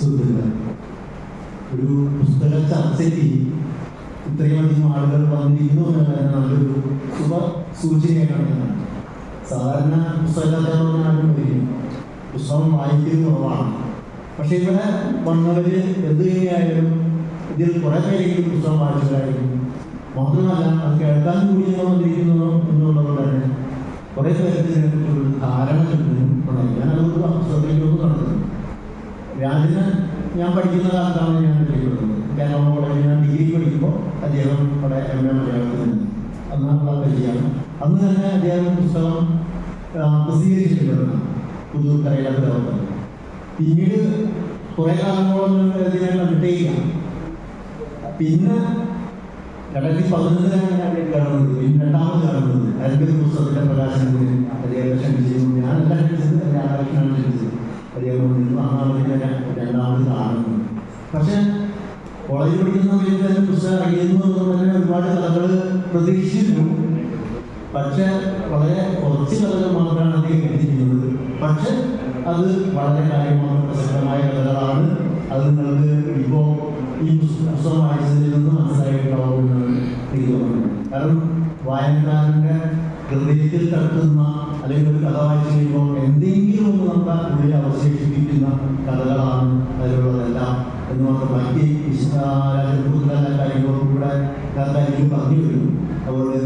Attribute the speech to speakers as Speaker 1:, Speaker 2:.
Speaker 1: സുഹൃത്തുക്കളെ ഒരു പുസ്തക ചർച്ചയ്ക്ക് ഇത്രയും അധികം ആളുകൾ വന്നിരിക്കുന്നു എന്നുള്ളത് നല്ലൊരു ശുഭ സൂചനയാണ് സാധാരണ പുസ്തക ചർച്ച എന്ന് പറഞ്ഞാൽ ആരും വരില്ല പുസ്തകം വായിക്കുന്നത് കുറവാണ്. പക്ഷെ ഇവിടെ വന്നവര് എന്ത് തന്നെയായാലും ഇതിൽ കുറെ പേരെങ്കിലും പുസ്തകം വായിച്ചവരായിരിക്കും. മാത്രമല്ല അത് കേൾക്കാൻ കൂടി വന്നിരിക്കുന്നു എന്നുള്ളത് തന്നെ കുറെ പേർക്ക് രാജന് ഞാൻ പഠിക്കുന്ന കാലത്താണ് ഞാൻ കേരള കോളേജിൽ ഞാൻ ഡിഗ്രി പഠിക്കുമ്പോൾ അദ്ദേഹം ഇവിടെ എം എ മലയാളത്തിൽ നിന്ന് അന്നുള്ള പരിചയമാണ്. അന്ന് തന്നെ അദ്ദേഹം പുസ്തകം പ്രസിദ്ധീകരിച്ചിട്ടുണ്ട് പുതിയ കരയിലെ പുരോഗമനം പിന്നീട് കുറെ കാലങ്ങളോളം ഇതിനെ കണ്ടിട്ടേയില്ല പിന്നെ രണ്ടായിരത്തി പതിനൊന്നിലാണ് ഞാൻ കാണുന്നത് രണ്ടാമത് കാണുന്നത് അതിന്റെ പുസ്തകത്തിന്റെ പ്രകാശനത്തിന് അദ്ദേഹം വന്നിരുന്നു അന്നാണ് ഞാൻ പക്ഷെ കോളേജിൽ പഠിക്കുന്ന സമയത്ത് പുസ്തകം എന്നുള്ളത് തന്നെ ഒരുപാട് കഥകൾ വളരെ കുറച്ച് കഥകൾ മാത്രമാണ് അദ്ദേഹം അത് വളരെ കാര്യമാണ് പ്രസക്തമായ കഥകളാണ്. അത് നിങ്ങൾക്ക് ഇപ്പോൾ ഈ പുസ്തകം വായിച്ചതിൽ നിന്ന് മനസ്സിലായിട്ടുണ്ടാവുമെന്നാണ് എനിക്ക് കാരണം വായനക്കാരന്റെ ഹൃദയത്തിൽ തട്ടുന്ന അല്ലെങ്കിൽ ഒരു കഥ വായിച്ചു കഴിയുമ്പോൾ എന്തെങ്കിലും അതിലുള്ളതെല്ലാം എന്ന് മാത്രം ബാക്കി രാജകുടുംബത്തിലെ കാര്യങ്ങളും കൂടെ കാര്യങ്ങളും പറഞ്ഞു വരും അതുകൊണ്ട്